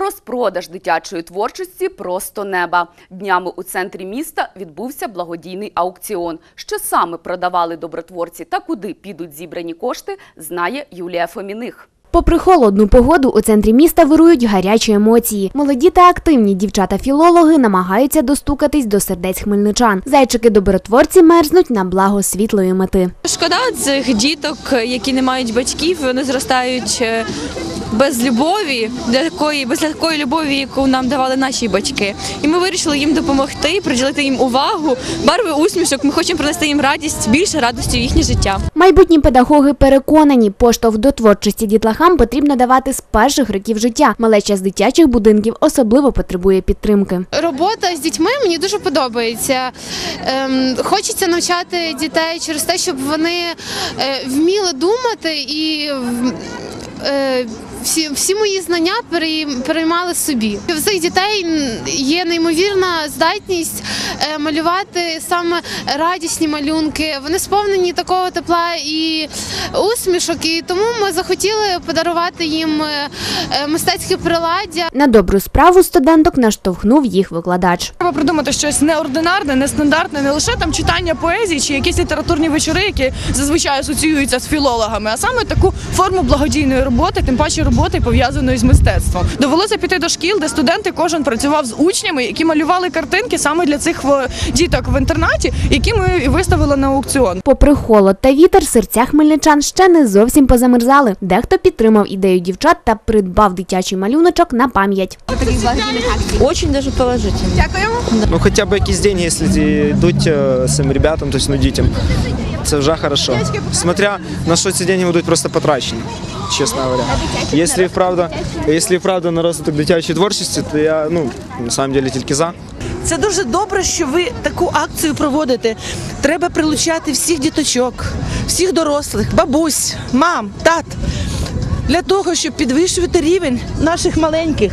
Розпродаж дитячої творчості просто неба. Днями у центрі міста відбувся благодійний аукціон. Що саме продавали добротворці та куди підуть зібрані кошти, знає Юлія Фоміних. Попри холодну погоду, у центрі міста вирують гарячі емоції. Молоді та активні дівчата-філологи намагаються достукатись до сердець хмельничан. Зайчики-добротворці мерзнуть на благо світлої мети. Шкода цих діток, які не мають батьків, вони зростають е, без любові, для якої без такої любові, яку нам давали наші батьки. І ми вирішили їм допомогти, приділити їм увагу, барви усмішок. Ми хочемо принести їм радість, більше радості в їхнє життя. Майбутні педагоги переконані, поштовх до творчості дітлахам потрібно давати з перших років життя. Малеча з дитячих будинків особливо потребує підтримки. Робота з дітьми мені дуже подобається. Ем, хочеться навчати дітей через те, щоб вони е, вміли думати і е, всі, всі мої знання переймали собі. В цих дітей є неймовірна здатність е, малювати саме радісні малюнки. Вони сповнені такого тепла і усмішок. І тому ми захотіли подарувати їм е, е, мистецьке приладдя. На добру справу студенток наштовхнув їх викладач. Треба придумати щось неординарне, нестандартне, не лише там читання поезії чи якісь літературні вечори, які зазвичай асоціюються з філологами, а саме таку форму благодійної роботи, тим паче роботи пов'язаної з мистецтвом. Довелося піти до шкіл, де студенти кожен працював з учнями, які малювали картинки саме для цих діток в інтернаті, які ми і виставили на аукціон. Попри холод та вітер, серця хмельничан ще не зовсім позамерзали. Дехто підтримав ідею дівчат та придбав дитячий малюночок на пам'ять. Очень даже положительно. Ну хоча б якісь деньги, якщо йдуть е, цим ребятам, тобто ну, дітям. Це вже хорошо. Смотря на що ці деньги будуть просто потрачені, чесно говоря. Якщо і правда, якщо і правда на розвиток дитячої творчості, то я ну на самом деле тільки за. Це дуже добре, що ви таку акцію проводите. Треба прилучати всіх діточок, всіх дорослих, бабусь, мам, тат. Для того, щоб підвищувати рівень наших маленьких,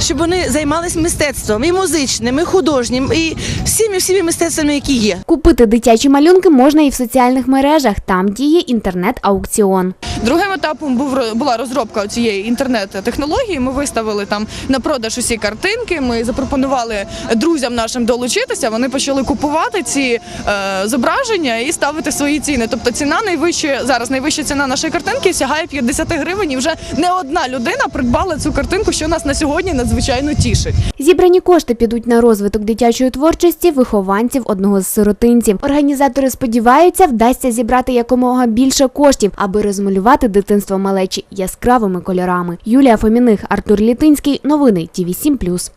щоб вони займалися мистецтвом і музичним, і художнім, і всіми всіми мистецтвами, які є. Купити дитячі малюнки можна і в соціальних мережах. Там діє інтернет-аукціон. Другим етапом був була розробка цієї інтернет-технології. Ми виставили там на продаж усі картинки. Ми запропонували друзям нашим долучитися. Вони почали купувати ці е, зображення і ставити свої ціни. Тобто ціна найвища зараз найвища ціна нашої картинки сягає 50 гривень. І вже не одна людина придбала цю картинку, що нас на сьогодні надзвичайно тішить. Зібрані кошти підуть на розвиток дитячої творчості вихованців одного з сиротинців. Організатори сподіваються, вдасться зібрати якомога більше коштів, аби розмалювати дитинство малечі яскравими кольорами. Юлія Фоміних, Артур Літинський. Новини ТІВІ 7+.